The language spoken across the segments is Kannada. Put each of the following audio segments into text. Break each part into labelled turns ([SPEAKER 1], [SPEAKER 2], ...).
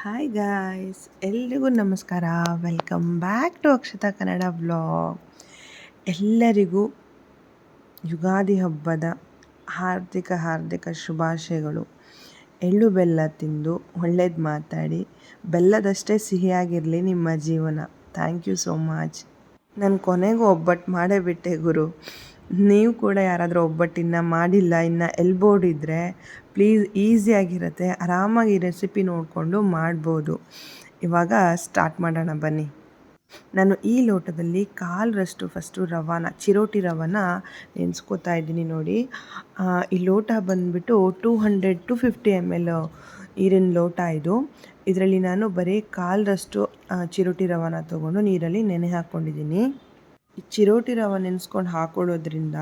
[SPEAKER 1] ಹಾಯ್ ಗಾಯ್ಸ್ ಎಲ್ರಿಗೂ ನಮಸ್ಕಾರ. Welcome back to Akshata Kannada vlog ಎಲ್ಲರಿಗೂ ಯುಗಾದಿ ಹಬ್ಬದ ಹಾರ್ದಿಕ ಹಾರ್ದಿಕ ಶುಭಾಶಯಗಳು. ಎಳ್ಳು ಬೆಲ್ಲ ತಿಂದು ಒಳ್ಳೇದು ಮಾತಾಡಿ. ಬೆಲ್ಲದಷ್ಟೇ ಸಿಹಿಯಾಗಿರಲಿ ನಿಮ್ಮ ಜೀವನ. ಥ್ಯಾಂಕ್ ಯು ಸೋ ಮಚ್ ನಾನು ಕೊನೆಗೂ ಒಬ್ಬಟ್ಟು ಮಾಡೇ ಬಿಟ್ಟೆ ಗುರು. ನೀವು ಕೂಡ ಯಾರಾದರೂ ಒಬ್ಬಟ್ಟಿನ ಮಾಡಿಲ್ಲ, ಇನ್ನು ಎಲ್ಬೋರ್ಡ್ ಇದ್ದರೆ ಪ್ಲೀಸ್ ಈಸಿಯಾಗಿರುತ್ತೆ ಆರಾಮಾಗಿ ರೆಸಿಪಿ ನೋಡಿಕೊಂಡು ಮಾಡ್ಬೋದು. ಇವಾಗ ಸ್ಟಾರ್ಟ್ ಮಾಡೋಣ ಬನ್ನಿ. ನಾನು ಈ ಲೋಟದಲ್ಲಿ ಕಾಲರಷ್ಟು ಫಸ್ಟು ರವಾನ, ಚಿರೋಟಿ ರವಾನ ನೆನೆಸ್ಕೋತಾ ಇದ್ದೀನಿ ನೋಡಿ. ಈ ಲೋಟ ಬಂದುಬಿಟ್ಟು two hundred to fifty M L ನೀರಿನ ಲೋಟ ಇದು. ಇದರಲ್ಲಿ ನಾನು ಬರೀ ಕಾಲರಷ್ಟು ಚಿರೋಟಿ ರವಾನ ತೊಗೊಂಡು ನೀರಲ್ಲಿ ನೆನೆ ಹಾಕ್ಕೊಂಡಿದ್ದೀನಿ ಈ ಚಿರೋಟಿ ರವೆ ನೆನೆಸ್ಕೊಂಡು ಹಾಕೊಳ್ಳೋದ್ರಿಂದ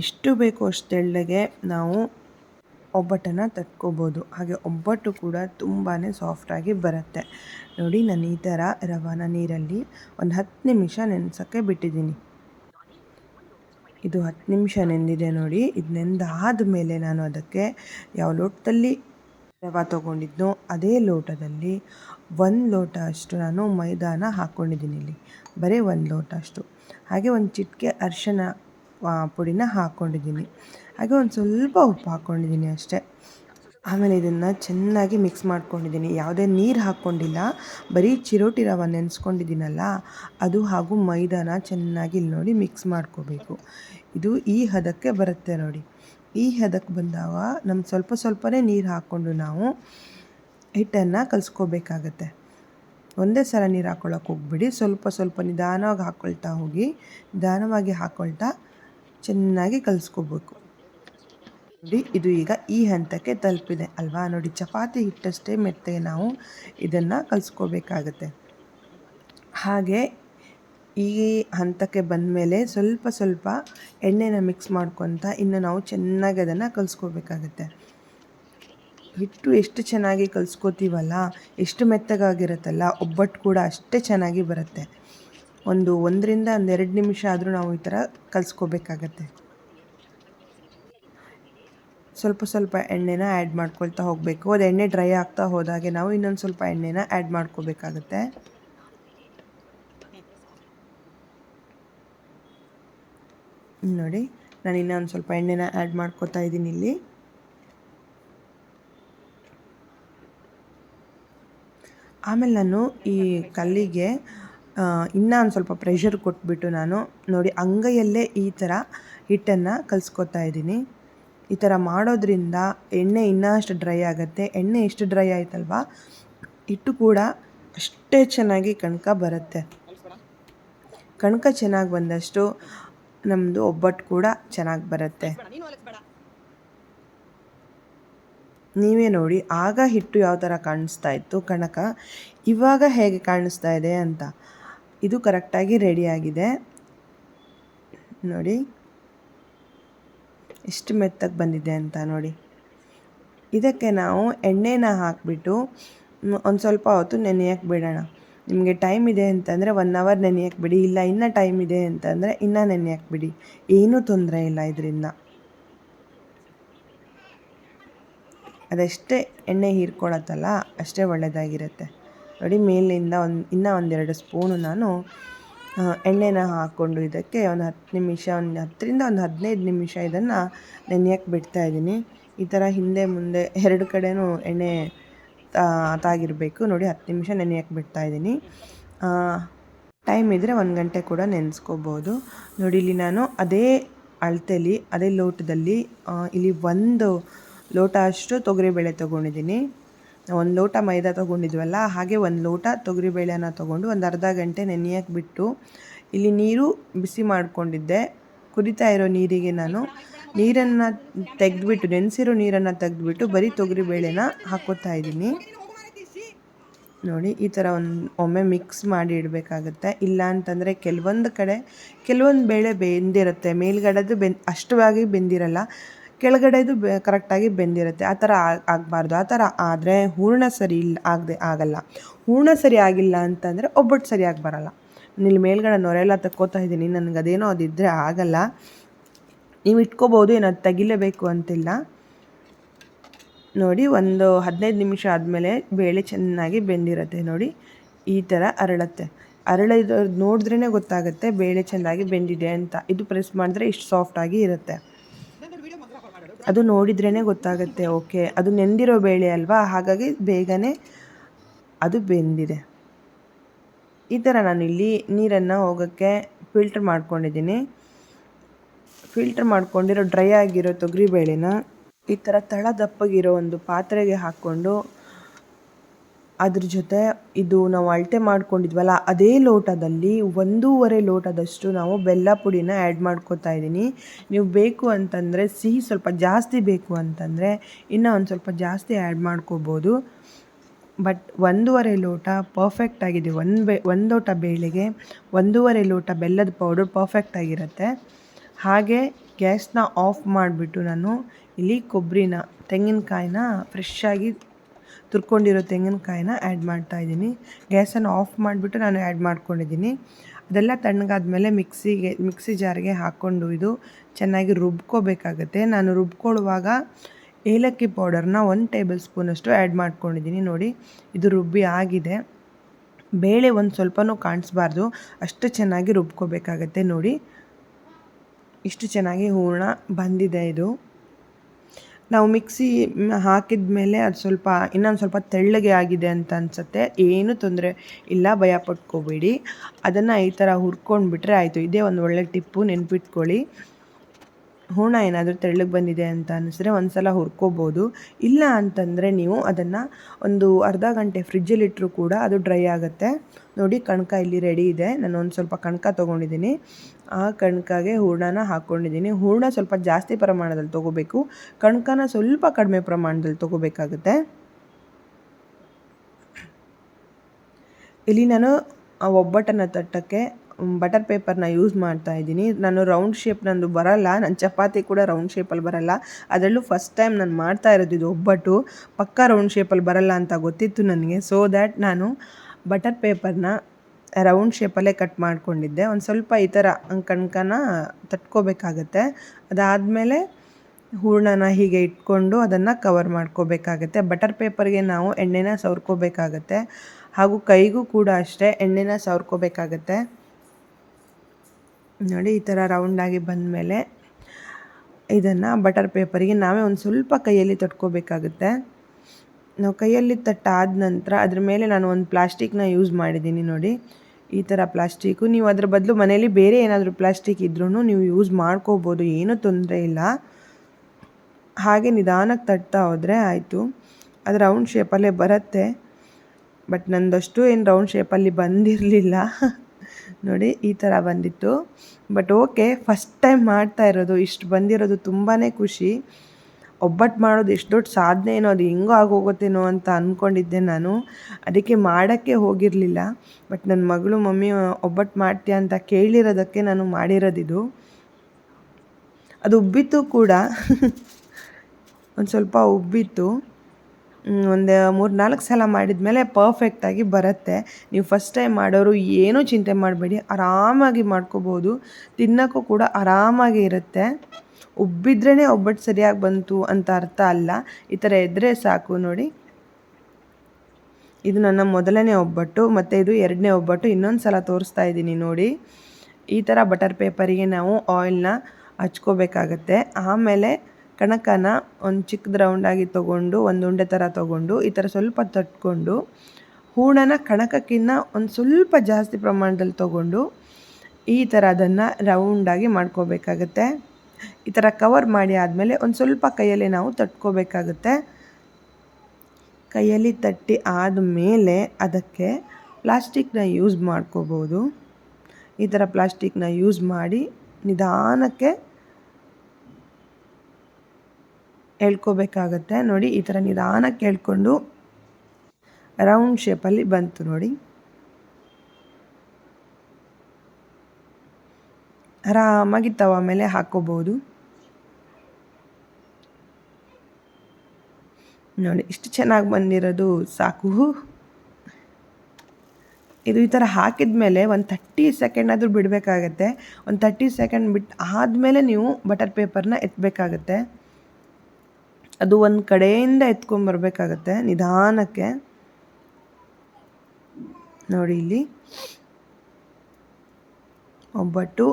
[SPEAKER 1] ಎಷ್ಟು ಬೇಕೋ ಅಷ್ಟು ತೆಳ್ಳಗೆ ನಾವು ಒಬ್ಬಟ್ಟನ್ನು ತಟ್ಕೋಬೋದು. ಹಾಗೆ ಒಬ್ಬಟ್ಟು ಕೂಡ ತುಂಬಾ ಸಾಫ್ಟಾಗಿ ಬರುತ್ತೆ. ನೋಡಿ ನಾನು ಈ ಥರ ರವಾನ ನೀರಲ್ಲಿ ಒಂದು ಹತ್ತು ನಿಮಿಷ ನೆನೆಸೋಕ್ಕೆ ಬಿಟ್ಟಿದ್ದೀನಿ. ಇದು ಹತ್ತು ನಿಮಿಷ ನೆಂದಿದೆ ನೋಡಿ. ಇದು ನೆಂದಾದ ಮೇಲೆ ನಾನು ಅದಕ್ಕೆ ಯಾವ ಲೋಟದಲ್ಲಿ ರವೆ ತೊಗೊಂಡಿದ್ನೋ ಅದೇ ಲೋಟದಲ್ಲಿ ಒಂದು ಲೋಟ ಅಷ್ಟು ನಾನು ಮೈದಾನ ಹಾಕ್ಕೊಂಡಿದ್ದೀನಿ ಇಲ್ಲಿ. ಬರೀ ಒಂದು ಲೋಟ ಅಷ್ಟು. ಹಾಗೆ ಒಂದು ಚಿಟಿಕೆ ಅರಿಶಿನ ಪುಡಿನ ಹಾಕ್ಕೊಂಡಿದ್ದೀನಿ ಹಾಗೆ ಒಂದು ಸ್ವಲ್ಪ ಉಪ್ಪು ಹಾಕ್ಕೊಂಡಿದ್ದೀನಿ ಅಷ್ಟೇ. ಆಮೇಲೆ ಇದನ್ನು ಚೆನ್ನಾಗಿ ಮಿಕ್ಸ್ ಮಾಡ್ಕೊಂಡಿದ್ದೀನಿ. ಯಾವುದೇ ನೀರು ಹಾಕ್ಕೊಂಡಿಲ್ಲ ಬರೀ ಚಿರೋಟಿ ರವೆ ನೆನೆಸ್ಕೊಂಡಿದ್ದೀನಲ್ಲ, ಅದು ಹಾಗೂ ಮೈದಾನ ಚೆನ್ನಾಗಿ ಇಲ್ಲಿ ನೋಡಿ ಮಿಕ್ಸ್ ಮಾಡ್ಕೋಬೇಕು. ಇದು ಈ ಹದಕ್ಕೆ ಬರುತ್ತೆ ನೋಡಿ. ಈ ಹದಕ್ಕೆ ಬಂದಾಗ ನಮ್ಮ ಸ್ವಲ್ಪ ಸ್ವಲ್ಪನೇ ನೀರು ಹಾಕ್ಕೊಂಡು ನಾವು ಹಿಟ್ಟನ್ನು ಕಲಿಸ್ಕೋಬೇಕಾಗತ್ತೆ. ಒಂದೇ ಸಲ ನೀರು ಹಾಕ್ಕೊಳ್ಳೋಕೆ ಹೋಗ್ಬಿಡಿ, ಸ್ವಲ್ಪ ಸ್ವಲ್ಪ ನಿಧಾನವಾಗಿ ಹಾಕ್ಕೊಳ್ತಾ ಹೋಗಿ, ನಿಧಾನವಾಗಿ ಹಾಕ್ಕೊಳ್ತಾ ಚೆನ್ನಾಗಿ ಕಲಿಸ್ಕೋಬೇಕು. ನೋಡಿ, ಇದು ಈಗ ಈ ಹಂತಕ್ಕೆ ತಲುಪಿದೆ ಅಲ್ವಾ? ನೋಡಿ, ಚಪಾತಿ ಹಿಟ್ಟಷ್ಟೇ ಮೆತ್ತೆ ನಾವು ಇದನ್ನು ಕಲಿಸ್ಕೋಬೇಕಾಗತ್ತೆ. ಹಾಗೆ ಈ ಹಂತಕ್ಕೆ ಬಂದ ಮೇಲೆ ಸ್ವಲ್ಪ ಸ್ವಲ್ಪ ಎಣ್ಣೆನ ಮಿಕ್ಸ್ ಮಾಡ್ಕೊತ ಇನ್ನು ನಾವು ಚೆನ್ನಾಗಿ ಅದನ್ನು ಕಲಿಸ್ಕೋಬೇಕಾಗತ್ತೆ. ಹಿಟ್ಟು ಎಷ್ಟು ಚೆನ್ನಾಗಿ ಕಲಿಸ್ಕೋತೀವಲ್ಲ, ಎಷ್ಟು ಮೆತ್ತಗಾಗಿರುತ್ತಲ್ಲ, ಒಬ್ಬಟ್ಟು ಕೂಡ ಅಷ್ಟೇ ಚೆನ್ನಾಗಿ ಬರುತ್ತೆ. ಒಂದು ಒಂದರಿಂದ ಒಂದೆರಡು ನಿಮಿಷ ಆದರೂ ನಾವು ಈ ಥರ ಕಲಿಸ್ಕೋಬೇಕಾಗತ್ತೆ. ಸ್ವಲ್ಪ ಸ್ವಲ್ಪ ಎಣ್ಣೆನ ಆ್ಯಡ್ ಮಾಡ್ಕೊಳ್ತಾ ಹೋಗಬೇಕು. ಅದು ಎಣ್ಣೆ ಡ್ರೈ ಆಗ್ತಾ ಹೋದಾಗೆ ನಾವು ಇನ್ನೊಂದು ಸ್ವಲ್ಪ ಎಣ್ಣೆನ ಆ್ಯಡ್ ಮಾಡ್ಕೋಬೇಕಾಗತ್ತೆ. ನೋಡಿ, ನಾನು ಇನ್ನೂ ಒಂದು ಸ್ವಲ್ಪ ಎಣ್ಣೆನ ಆ್ಯಡ್ ಮಾಡ್ಕೋತಾ ಇದ್ದೀನಿ ಇಲ್ಲಿ. ಆಮೇಲೆ ನಾನು ಈ ಕಲ್ಲಿಗೆ ಇನ್ನೂ ಒಂದು ಸ್ವಲ್ಪ ಪ್ರೆಷರ್ ಕೊಟ್ಬಿಟ್ಟು ನಾನು ನೋಡಿ ಅಂಗೈಯಲ್ಲೇ ಈ ಥರ ಹಿಟ್ಟನ್ನು ಕಲಿಸ್ಕೊತಾ ಇದ್ದೀನಿ. ಈ ಥರ ಮಾಡೋದ್ರಿಂದ ಎಣ್ಣೆ ಇನ್ನಷ್ಟು ಡ್ರೈ ಆಗುತ್ತೆ. ಎಣ್ಣೆ ಎಷ್ಟು ಡ್ರೈ ಆಯ್ತಲ್ವಾ? ಹಿಟ್ಟು ಕೂಡ ಅಷ್ಟೇ ಚೆನ್ನಾಗಿ ಕಣಕ ಬರುತ್ತೆ. ಕಣಕ ಚೆನ್ನಾಗಿ ಬಂದಷ್ಟು ನಮ್ಮದು ಒಬ್ಬಟ್ಟು ಕೂಡ ಚೆನ್ನಾಗಿ ಬರುತ್ತೆ. ನೀವೇ ನೋಡಿ, ಆಗ ಹಿಟ್ಟು ಯಾವ ಥರ ಕಾಣಿಸ್ತಾ ಇತ್ತು? ಕಣಕ, ಇವಾಗ ಹೇಗೆ ಕಾಣಿಸ್ತಾ ಇದೆ ಅಂತ. ಇದು ಕರೆಕ್ಟಾಗಿ ರೆಡಿಯಾಗಿದೆ ನೋಡಿ, ಎಷ್ಟು ಮೆತ್ತಗೆ ಬಂದಿದೆ ಅಂತ ನೋಡಿ. ಇದಕ್ಕೆ ನಾವು ಎಣ್ಣೆನ ಹಾಕಿಬಿಟ್ಟು, ಒಂದು ಸ್ವಲ್ಪ ಹೊತ್ತು ನೆನೆಯಕ್ಕೆ ಬಿಡೋಣ. ನಿಮಗೆ ಟೈಮ್ ಇದೆ ಅಂತಂದರೆ ಒನ್ ಅವರ್ ನೆನೆಯಕ್ಕೆ ಬಿಡಿ ಇಲ್ಲ ಇನ್ನೂ ಟೈಮ್ ಇದೆ ಅಂತಂದರೆ ಇನ್ನೂ ನೆನೆಯಕ್ಕೆ ಬಿಡಿ ಏನೂ ತೊಂದರೆ ಇಲ್ಲ ಇದರಿಂದ. ಅದೆಷ್ಟೇ ಎಣ್ಣೆ ಹೀರ್ಕೊಳತ್ತಲ್ಲ, ಅಷ್ಟೇ ಒಳ್ಳೆಯದಾಗಿರುತ್ತೆ ನೋಡಿ, ಮೇಲಿಂದ ಒಂದು, ಇನ್ನೂ ಒಂದೆರಡು ಸ್ಪೂನು ನಾನು ಎಣ್ಣೆನ ಹಾಕ್ಕೊಂಡು ಇದಕ್ಕೆ ಒಂದು ಹತ್ತು ನಿಮಿಷ, ಒಂದು ಹತ್ತರಿಂದ ಒಂದು ಹದಿನೈದು ನಿಮಿಷ ಇದನ್ನು ನೆನೆಯಕ್ಕೆ ಬಿಡ್ತಾಯಿದ್ದೀನಿ ಈ ಥರ ಹಿಂದೆ ಮುಂದೆ ಎರಡು ಕಡೆಯೂ ಎಣ್ಣೆ ತಾಗಿರಬೇಕು. ನೋಡಿ, ಹತ್ತು ನಿಮಿಷ ನೆನೆಯಕ್ಕೆ ಬಿಡ್ತಾಯಿದ್ದೀನಿ ಟೈಮ್ ಇದ್ದರೆ ಒಂದು ಗಂಟೆ ಕೂಡ ನೆನೆಸ್ಕೋಬೋದು. ನೋಡಿ, ಇಲ್ಲಿ ನಾನು ಅದೇ ಅಳತೆಲಿ, ಅದೇ ಲೋಟದಲ್ಲಿ ಇಲ್ಲಿ ಒಂದು ಲೋಟ ಅಷ್ಟು ತೊಗರಿಬೇಳೆ ತೊಗೊಂಡಿದ್ದೀನಿ. ಒಂದು ಲೋಟ ಮೈದಾ ತೊಗೊಂಡಿದ್ವಲ್ಲ, ಹಾಗೆ ಒಂದು ಲೋಟ ತೊಗರಿಬೇಳೆನ ತೊಗೊಂಡು ಒಂದು ಅರ್ಧ ಗಂಟೆ ನೆನೆಯಕ್ಕೆ ಬಿಟ್ಟು, ಇಲ್ಲಿ ನೀರು ಬಿಸಿ ಮಾಡಿಕೊಂಡಿದ್ದೆ. ಕುದಿತಾ ಇರೋ ನೀರಿಗೆ ನಾನು ನೀರನ್ನು ತೆಗೆದ್ಬಿಟ್ಟು, ನೆನೆಸಿರೋ ನೀರನ್ನು ತೆಗೆದ್ಬಿಟ್ಟು ಬರೀ ತೊಗರಿಬೇಳೆನ ಹಾಕೋತಾ ಇದ್ದೀನಿ. ನೋಡಿ, ಈ ಥರ ಒಂದು ಒಮ್ಮೆ ಮಿಕ್ಸ್ ಮಾಡಿ ಇಡಬೇಕಾಗುತ್ತೆ. ಇಲ್ಲ ಅಂತಂದರೆ ಕೆಲವೊಂದು ಕಡೆ, ಕೆಲವೊಂದು ಬೇಳೆ ಬೆಂದಿರುತ್ತೆ. ಮೇಲ್ಗಡೆದು ಬೆನ್, ಅಷ್ಟವಾಗಿ ಬೆಂದಿರಲ್ಲ. ಕೆಳಗಡೆದು ಬೆ ಕರೆಕ್ಟಾಗಿ ಬೆಂದಿರುತ್ತೆ. ಆ ಥರ ಆಗಬಾರ್ದು. ಆ ಥರ ಆದರೆ ಹೂರ್ಣ ಸರಿ ಇಲ್ಲ ಆಗದೆ, ಆಗಲ್ಲ. ಹೂರ್ಣ ಸರಿ ಆಗಿಲ್ಲ ಅಂತಂದರೆ ಒಬ್ಬಟ್ಟು ಸರಿಯಾಗಿ ಬರಲ್ಲ ಇಲ್ಲಿ ಮೇಲ್ಗಡೆ ನೊರೆಲ್ಲ ತಕ್ಕೋತಾ ಇದ್ದೀನಿ. ನನಗೆ ಅದೇನೋ ಅದಿದ್ದರೆ ಆಗಲ್ಲ. ನೀವು ಇಟ್ಕೋಬೋದು ಏನು ಅದು ತೆಗಿಲೇಬೇಕು ಅಂತಿಲ್ಲ. ನೋಡಿ, ಒಂದು ಹದಿನೈದು ನಿಮಿಷ ಆದಮೇಲೆ ಬೇಳೆ ಚೆನ್ನಾಗಿ ಬೆಂದಿರುತ್ತೆ ನೋಡಿ, ಈ ಥರ ಅರಳುತ್ತೆ. ಅರಳಿದ ನೋಡಿದ್ರೇ ಗೊತ್ತಾಗುತ್ತೆ ಬೇಳೆ ಚೆನ್ನಾಗಿ ಬೆಂದಿದೆ ಅಂತ. ಇದು ಪ್ರೆಸ್ ಮಾಡಿದ್ರೆ ಇಷ್ಟು ಸಾಫ್ಟಾಗಿ ಇರುತ್ತೆ. ಅದು ನೋಡಿದ್ರೇ ಗೊತ್ತಾಗುತ್ತೆ, ಓಕೆ. ಅದು ನೆಂದಿರೋ ಬೇಳೆ ಅಲ್ವಾ, ಹಾಗಾಗಿ ಬೇಗನೆ ಅದು ಬೆಂದಿದೆ. ಈ ಥರ ಇಲ್ಲಿ ನೀರನ್ನು ಹೋಗೋಕ್ಕೆ ಫಿಲ್ಟ್ರ್ ಮಾಡ್ಕೊಂಡಿದ್ದೀನಿ. ಫಿಲ್ಟ್ರ್ ಮಾಡ್ಕೊಂಡಿರೋ ಡ್ರೈ ಆಗಿರೋ ತೊಗರಿಬೇಳೆನ ಈ ಥರ ತಳ ದಪ್ಪಗಿರೋ ಒಂದು ಪಾತ್ರೆಗೆ ಹಾಕ್ಕೊಂಡು ಅದ್ರ ಜೊತೆ ಇದು ನಾವು ಅಳತೆ ಮಾಡ್ಕೊಂಡಿದ್ವಲ್ಲ, ಅದೇ ಲೋಟದಲ್ಲಿ ಒಂದೂವರೆ ಲೋಟದಷ್ಟು ನಾವು ಬೆಲ್ಲ ಪುಡಿನ ಆ್ಯಡ್ ಮಾಡ್ಕೋತಾ ಇದ್ದೀನಿ. ನೀವು ಬೇಕು ಅಂತಂದರೆ ಸಿಹಿ ಸ್ವಲ್ಪ ಜಾಸ್ತಿ ಬೇಕು ಅಂತಂದರೆ ಇನ್ನೂ ಒಂದು ಸ್ವಲ್ಪ ಜಾಸ್ತಿ ಆ್ಯಡ್ ಮಾಡ್ಕೋಬೋದು. ಬಟ್ ಒಂದೂವರೆ ಲೋಟ ಪರ್ಫೆಕ್ಟ್ ಆಗಿದೆ. ಒಂದು ಬೆ, ಒಂದು ಲೋಟ ಬೇಳೆಗೆ ಒಂದೂವರೆ ಲೋಟ ಬೆಲ್ಲದ ಪೌಡರ್ ಪರ್ಫೆಕ್ಟ್ ಆಗಿರುತ್ತೆ. ಹಾಗೆ ಗ್ಯಾಸ್ನ ಆಫ್ ಮಾಡಿಬಿಟ್ಟು ನಾನು ಇಲ್ಲಿ ಕೊಬ್ಬರಿನ, ತೆಂಗಿನಕಾಯಿನ ಫ್ರೆಶ್ಶಾಗಿ ತುರ್ಕೊಂಡಿರೋ ತೆಂಗಿನಕಾಯಿನ ಆ್ಯಡ್ ಮಾಡ್ತಾಯಿದ್ದೀನಿ ಗ್ಯಾಸನ್ನು ಆಫ್ ಮಾಡಿಬಿಟ್ಟು ನಾನು ಆ್ಯಡ್ ಮಾಡ್ಕೊಂಡಿದ್ದೀನಿ. ಅದೆಲ್ಲ ತಣ್ಣಗಾದ್ಮೇಲೆ ಮಿಕ್ಸಿಗೆ, ಮಿಕ್ಸಿ ಜಾರಿಗೆ ಹಾಕ್ಕೊಂಡು ಇದು ಚೆನ್ನಾಗಿ ರುಬ್ಕೋಬೇಕಾಗತ್ತೆ. ನಾನು ರುಬ್ಕೊಳ್ಳುವಾಗ ಏಲಕ್ಕಿ ಪೌಡರ್ನ ಒಂದು ಟೇಬಲ್ ಸ್ಪೂನಷ್ಟು ಆ್ಯಡ್ ಮಾಡ್ಕೊಂಡಿದ್ದೀನಿ. ನೋಡಿ, ಇದು ರುಬ್ಬಿ ಆಗಿದೆ. ಬೇಳೆ ಒಂದು ಸ್ವಲ್ಪನೂ ಕಾಣಿಸ್ಬಾರ್ದು. ಅಷ್ಟು ಚೆನ್ನಾಗಿ ರುಬ್ಕೋಬೇಕಾಗತ್ತೆ. ನೋಡಿ ಇಷ್ಟು ಚೆನ್ನಾಗಿ ಹೂರಣ ಬಂದಿದೆ ಇದು. ನಾವು ಮಿಕ್ಸಿ ಹಾಕಿದ ಮೇಲೆ ಅದು ಸ್ವಲ್ಪ ಇನ್ನೊಂದು ಸ್ವಲ್ಪ ತೆಳ್ಳಗೆ ಆಗಿದೆ ಅಂತ ಅನ್ಸುತ್ತೆ. ಏನೂ ತೊಂದರೆ ಇಲ್ಲ, ಭಯ ಪಟ್ಕೋಬೇಡಿ. ಅದನ್ನು ಈ ಥರ ಹುರ್ಕೊಂಡ್ಬಿಟ್ರೆ ಆಯಿತು. ಇದೇ ಒಂದು ಒಳ್ಳೆ ಟಿಪ್ಪು, ನೆನ್ಪಿಟ್ಕೊಳ್ಳಿ. ಹೂರ್ಣ ಏನಾದರೂ ತೆಳ್ಳಗೆ ಬಂದಿದೆ ಅಂತ ಅನ್ನಿಸಿದ್ರೆ ಒಂದು ಸಲ ಹುರ್ಕೋಬೋದು. ಇಲ್ಲ ಅಂತಂದರೆ ನೀವು ಅದನ್ನು ಒಂದು ಅರ್ಧ ಗಂಟೆ ಫ್ರಿಜ್ಜಲ್ಲಿಟ್ಟರೂ ಕೂಡ ಅದು ಡ್ರೈ ಆಗುತ್ತೆ. ನೋಡಿ ಕಣಕ ಇಲ್ಲಿ ರೆಡಿ ಇದೆ. ನಾನು ಒಂದು ಸ್ವಲ್ಪ ಕಣಕ ತೊಗೊಂಡಿದ್ದೀನಿ. ಆ ಕಣಕಾಗೆ ಹೂರ್ಣನ ಹಾಕ್ಕೊಂಡಿದ್ದೀನಿ ಹೂರ್ಣ ಸ್ವಲ್ಪ ಜಾಸ್ತಿ ಪ್ರಮಾಣದಲ್ಲಿ ತೊಗೋಬೇಕು. ಕಣಕನ ಸ್ವಲ್ಪ ಕಡಿಮೆ ಪ್ರಮಾಣದಲ್ಲಿ ತೊಗೋಬೇಕಾಗುತ್ತೆ. ಇಲ್ಲಿ ನಾನು ಒಬ್ಬಟ್ಟನ್ನು ತಟ್ಟಕ್ಕೆ ಬಟರ್ ಪೇಪರ್ನ ಯೂಸ್ ಮಾಡ್ತಾ ಇದ್ದೀನಿ. ನಾನು ರೌಂಡ್ ಶೇಪ್ ನಂದು ಬರಲ್ಲ. ನನ್ನ ಚಪಾತಿ ಕೂಡ ರೌಂಡ್ ಶೇಪಲ್ಲಿ ಬರಲ್ಲ. ಅದರಲ್ಲೂ ಫಸ್ಟ್ ಟೈಮ್ ನಾನು ಮಾಡ್ತಾ ಇರೋದು ಇದು ಒಬ್ಬಟ್ಟು. ಪಕ್ಕ ರೌಂಡ್ ಶೇಪಲ್ಲಿ ಬರಲ್ಲ ಅಂತ ಗೊತ್ತಿತ್ತು ನನಗೆ. ಸೊ ದ್ಯಾಟ್ ನಾನು ಬಟರ್ ಪೇಪರ್ನ ರೌಂಡ್ ಶೇಪಲ್ಲೇ ಕಟ್ ಮಾಡಿಕೊಂಡಿದ್ದೆ. ಒಂದು ಸ್ವಲ್ಪ ಈ ಥರ ಕಣ್ಕನ ತಟ್ಕೋಬೇಕಾಗತ್ತೆ. ಅದಾದಮೇಲೆ ಹೂರ್ಣನ ಹೀಗೆ ಇಟ್ಕೊಂಡು ಅದನ್ನು ಕವರ್ ಮಾಡ್ಕೋಬೇಕಾಗತ್ತೆ. ಬಟರ್ ಪೇಪರ್ಗೆ ನಾವು ಎಣ್ಣೆನ ಸವರ್ಕೋಬೇಕಾಗತ್ತೆ. ಹಾಗೂ ಕೈಗೂ ಕೂಡ ಅಷ್ಟೇ ಎಣ್ಣೆನ ಸವರ್ಕೋಬೇಕಾಗತ್ತೆ. ನೋಡಿ, ಈ ಥರ ರೌಂಡಾಗಿ ಬಂದಮೇಲೆ ಇದನ್ನು ಬಟರ್ ಪೇಪರಿಗೆ ನಾವೇ ಒಂದು ಸ್ವಲ್ಪ ಕೈಯಲ್ಲಿ ತಟ್ಕೋಬೇಕಾಗುತ್ತೆ. ನಾವು ಕೈಯಲ್ಲಿ ತಟ್ಟಾದ ನಂತರ ಅದ್ರ ಮೇಲೆ ನಾನು ಒಂದು ಪ್ಲಾಸ್ಟಿಕ್ನ ಯೂಸ್ ಮಾಡಿದ್ದೀನಿ ನೋಡಿ. ಈ ಥರ ಪ್ಲಾಸ್ಟಿಕ್ಕು ನೀವು ಅದ್ರ ಬದಲು ಮನೇಲಿ ಬೇರೆ ಏನಾದರೂ ಪ್ಲಾಸ್ಟಿಕ್ ಇದ್ರೂ ನೀವು ಯೂಸ್ ಮಾಡ್ಕೋಬೋದು, ಏನೂ ತೊಂದರೆ ಇಲ್ಲ. ಹಾಗೆ ನಿಧಾನಕ್ಕೆ ತಟ್ತಾ ಹೋದರೆ ಆಯಿತು. ಅದು ರೌಂಡ್ ಶೇಪಲ್ಲೇ ಬರುತ್ತೆ. ಬಟ್ ನಂದಷ್ಟು ಏನು ರೌಂಡ್ ಶೇಪಲ್ಲಿ ಬಂದಿರಲಿಲ್ಲ. ನೋಡಿ, ಈ ಥರ ಬಂದಿತ್ತು. ಬಟ್ ಓಕೆ ಫಸ್ಟ್ ಟೈಮ್ ಮಾಡ್ತಾ ಇರೋದು, ಇಷ್ಟು ಬಂದಿರೋದು ತುಂಬಾ ಖುಷಿ. ಒಬ್ಬಟ್ಟು ಮಾಡೋದು ಎಷ್ಟು ದೊಡ್ಡ ಸಾಧನೆ ಏನೋ, ಅದು ಹೆಂಗೋ ಆಗೋಗುತ್ತೇನೋ ಅಂತ ಅಂದ್ಕೊಂಡಿದ್ದೆ ನಾನು. ಅದಕ್ಕೆ ಮಾಡೋಕ್ಕೆ ಹೋಗಿರಲಿಲ್ಲ. ಬಟ್ ನನ್ನ ಮಗಳು, ಮಮ್ಮಿ ಒಬ್ಬಟ್ಟು ಮಾಡ್ತೀಯ ಅಂತ ಕೇಳಿರೋದಕ್ಕೆ ನಾನು ಮಾಡಿರೋದಿದು. ಅದು ಉಬ್ಬಿತ್ತು ಕೂಡ. ಒಂದು ಸ್ವಲ್ಪ ಉಬ್ಬಿತ್ತು. ಒಂದು ಮೂರು ನಾಲ್ಕು ಸಲ ಮಾಡಿದ ಮೇಲೆ ಪರ್ಫೆಕ್ಟಾಗಿ ಬರುತ್ತೆ. ನೀವು ಫಸ್ಟ್ ಟೈಮ್ ಮಾಡೋರು ಏನೂ ಚಿಂತೆ ಮಾಡಬೇಡಿ, ಆರಾಮಾಗಿ ಮಾಡ್ಕೋಬೋದು. ತಿನ್ನೋಕ್ಕೂ ಕೂಡ ಆರಾಮಾಗಿ ಇರುತ್ತೆ. ಉಬ್ಬಿದ್ರೇ ಒಬ್ಬಟ್ಟು ಸರಿಯಾಗಿ ಬಂತು ಅಂತ ಅರ್ಥ ಅಲ್ಲ. ಈ ಥರ ಇದ್ದರೆ ಸಾಕು ನೋಡಿ. ಇದು ನನ್ನ ಮೊದಲನೇ ಒಬ್ಬಟ್ಟು, ಮತ್ತು ಇದು ಎರಡನೇ ಒಬ್ಬಟ್ಟು. ಇನ್ನೊಂದು ಸಲ ತೋರಿಸ್ತಾ ಇದ್ದೀನಿ ನೋಡಿ. ಈ ಥರ ಬಟರ್ ಪೇಪರಿಗೆ ನಾವು ಆಯಿಲ್ನ ಹಚ್ಕೋಬೇಕಾಗತ್ತೆ. ಆಮೇಲೆ ಕಣಕನ ಒಂದು ಚಿಕ್ಕದು ರೌಂಡಾಗಿ ತೊಗೊಂಡು, ಒಂದು ಉಂಡೆ ಥರ ತೊಗೊಂಡು, ಈ ಥರ ಸ್ವಲ್ಪ ತಟ್ಕೊಂಡು, ಹೂಣನ ಕಣಕಕ್ಕಿಂತ ಒಂದು ಸ್ವಲ್ಪ ಜಾಸ್ತಿ ಪ್ರಮಾಣದಲ್ಲಿ ತೊಗೊಂಡು, ಈ ಥರ ಅದನ್ನು ರೌಂಡಾಗಿ ಮಾಡ್ಕೋಬೇಕಾಗತ್ತೆ. ಈ ಥರ ಕವರ್ ಮಾಡಿ ಆದಮೇಲೆ ಒಂದು ಸ್ವಲ್ಪ ಕೈಯಲ್ಲಿ ನಾವು ತಟ್ಕೋಬೇಕಾಗುತ್ತೆ. ಕೈಯಲ್ಲಿ ತಟ್ಟಿ ಆದಮೇಲೆ ಅದಕ್ಕೆ ಪ್ಲಾಸ್ಟಿಕ್ನ ಯೂಸ್ ಮಾಡ್ಕೋಬೋದು. ಈ ಥರ ಪ್ಲಾಸ್ಟಿಕ್ನ ಯೂಸ್ ಮಾಡಿ ನಿಧಾನಕ್ಕೆ ಎಳ್ಕೋಬೇಕಾಗತ್ತೆ ನೋಡಿ, ಈ ಥರ ನಿಧಾನಕ್ಕೆ ಹೇಳ್ಕೊಂಡು ರೌಂಡ್ ಶೇಪಲ್ಲಿ ಬಂತು ನೋಡಿ. ಆರಾಮಾಗಿ ತವ ಮೇಲೆ ಹಾಕೋಬೋದು. ನೋಡಿ, ಇಷ್ಟು ಚೆನ್ನಾಗಿ ಬಂದಿರೋದು ಸಾಕು. ಇದು ಈ ಥರ ಹಾಕಿದ ಮೇಲೆ ಒಂದು ತರ್ಟಿ ಸೆಕೆಂಡ್ ಆದರೂ ಬಿಡಬೇಕಾಗತ್ತೆ. ಒಂದು ತರ್ಟಿ ಸೆಕೆಂಡ್ ಬಿಟ್ಟು ಆದಮೇಲೆ ನೀವು ಬಟರ್ ಪೇಪರ್ನ ಎತ್ತಬೇಕಾಗತ್ತೆ ಅದು ಒಂದು ಕಡೆಯಿಂದ ಎತ್ಕೊಂಡ್ಬರ್ಬೇಕಾಗತ್ತೆ ನಿಧಾನಕ್ಕೆ. ನೋಡಿ ಇಲ್ಲಿ. ಒಬ್ಬಟ್ಟು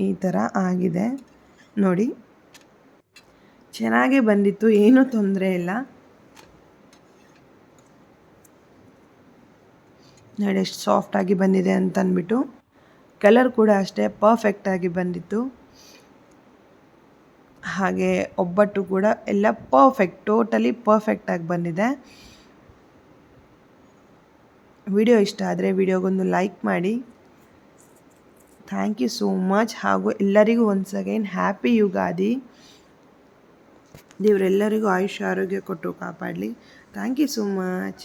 [SPEAKER 1] ಈ ಥರ ಆಗಿದೆ. ನೋಡಿ. ಚೆನ್ನಾಗೇ ಬಂದಿತ್ತು, ಏನೂ ತೊಂದರೆ ಇಲ್ಲ. ನೋಡಿ, ಎಷ್ಟು ಸಾಫ್ಟಾಗಿ ಬಂದಿದೆ ಅಂತ ಅಂದ್ಬಿಟ್ಟು ಕಲರ್ ಕೂಡ ಅಷ್ಟೇ ಪರ್ಫೆಕ್ಟಾಗಿ ಬಂದಿತ್ತು. ಹಾಗೆ ಒಬ್ಬಟ್ಟು ಕೂಡ ಎಲ್ಲ ಪರ್ಫೆಕ್ಟ್ ಟೋಟಲಿ ಪರ್ಫೆಕ್ಟಾಗಿ ಬಂದಿದೆ. ವಿಡಿಯೋ ಇಷ್ಟ ಆದರೆ ವಿಡಿಯೋಗೊಂದು ಲೈಕ್ ಮಾಡಿ. ಥ್ಯಾಂಕ್ ಯು ಸೋ ಮಚ್ ಹಾಗೂ ಎಲ್ಲರಿಗೂ ಒನ್ಸ್ ಅಗೈನ್ ಹ್ಯಾಪಿ ಯುಗಾದಿ. ದೇವರೆಲ್ಲರಿಗೂ ಆಯುಷ್ಯ, ಆರೋಗ್ಯ ಕೊಟ್ಟು ಕಾಪಾಡಲಿ. Thank you so much